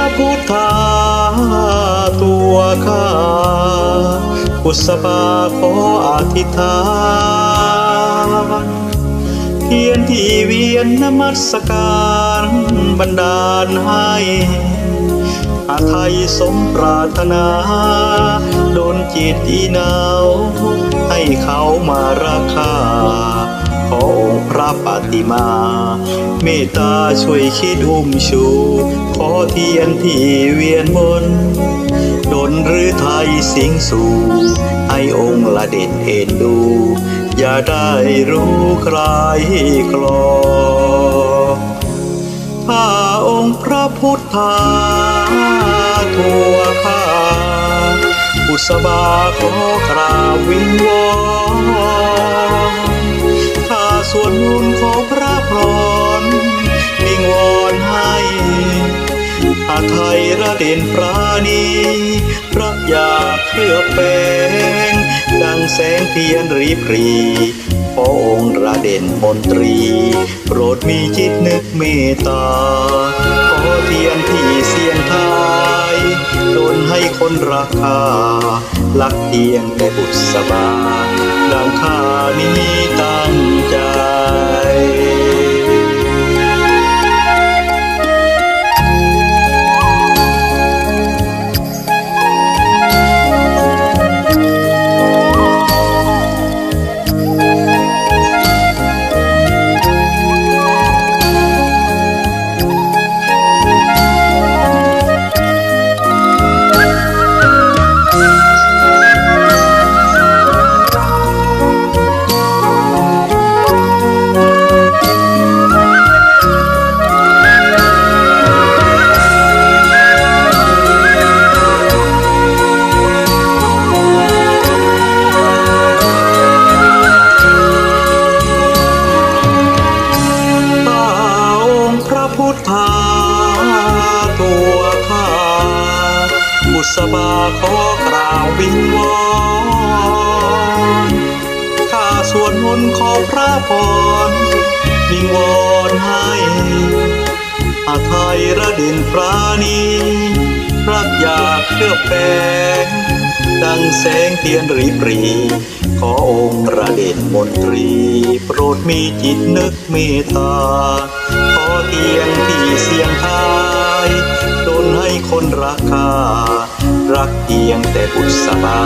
ระพุทธาตัวข้าพุทธบาขออธิษฐานเพียนที่เวียนนมัสการบันดาลให้อาไทยสมปรารถนาโดนจิตอีนาวให้เขามาราคา ขอองค์พระปฏิมา เมตตาช่วยคิดอุ้มชู ขอเทียนที่เวียนบนดนหรือไทยสิงสู่ให้องค์ละเด่นเอ็นดู อย่าได้รู้ใครคลอถ้าองค์พระพุทธาทัวข้าบุษบาขอกราบวิงวอน ส่วนบุญขอพระพรวิงวอนให้อาไทยระเด่นปราณีพระยาเคลือบแปงดังแสงเทียนรีพรีพระองค์ระเด่นมนตรี โปรดมีจิตนึกเมตตา ขอเทียนที่เสียงทายโดนให้ นราคาลักเพียงแต่บุษบาดังข้านี้ตั้งใจ บุษบาขอกล่าววิงวอนข้าส่วนมนต์ขอพระพรวิงวอนให้อาไทยระเด่นปราณีพระยาเคลือบแป้งดังแสงเทียนรีปรี ขอองค์ระเด่นมนตรี โปรดมีจิตนึกเมตตา ขอเทียนที่เสียงทายโดนให้คนรักค่า รักเพียงแต่บุษบา